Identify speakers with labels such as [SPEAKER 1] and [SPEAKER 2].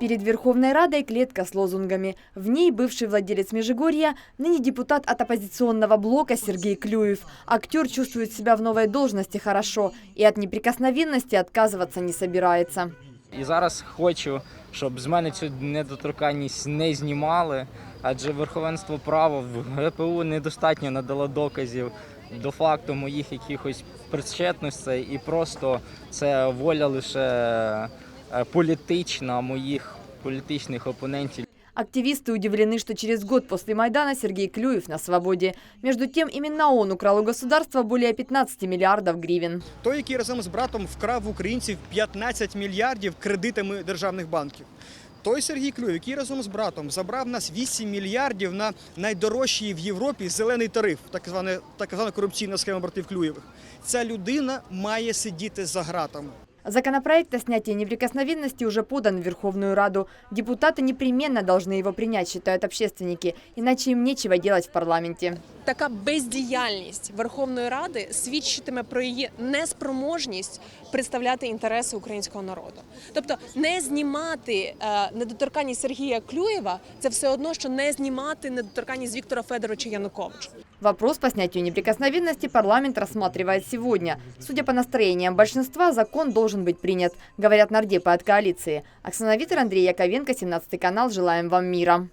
[SPEAKER 1] Перед Верховной Радой клетка с лозунгами. В ней бывший владелец Межигорья, ныне депутат от оппозиционного блока Сергей Клюев. Актер чувствует себя в новой должности хорошо и от неприкосновенности отказываться не собирается.
[SPEAKER 2] І зараз хочу, щоб з мене цю недоторканність не знімали, адже верховенство права в ГПУ недостатньо надало доказів до факту моїх якихось причетностей, і просто це воля лише Е, політична моїх політичних опонентів.
[SPEAKER 1] Активисты удивлены, что через год после Майдана Сергей Клюев на свободе. Между тем, именно он украл у государства более 15 миллиардов гривен.
[SPEAKER 3] Той, який разом з братом вкрав українців 15 мільярдів кредитами державних банків. Той Сергій Клюєв, який разом з братом забрав нас 8 мільярдів на найдорожчий в Європі зелений тариф, так звана, так звана корупційна схема братів Клюєвих. Ця людина має сидіти за ґратами.
[SPEAKER 1] Законопроект о снятии неприкосновенности уже подан в Верховную Раду. Депутаты непременно должны его принять, считают общественники, иначе им нечего делать в парламенте.
[SPEAKER 4] така бездіяльність Верховної Ради свідчитиме про її неспроможність представляти інтереси українського народу. Тобто, не знімати е, недоторканність Сергія Клюєва це все одно, що не знімати недоторканність Віктора Федоровича Януковича.
[SPEAKER 1] Вопрос по снятию неприкосновенности парламент рассматривает сегодня. Судя по настроениям большинства, закон должен быть принят, говорят нардепы от коалиции. Оксана Витер, Андрей Яковенко, 17 канал. Желаем вам мира.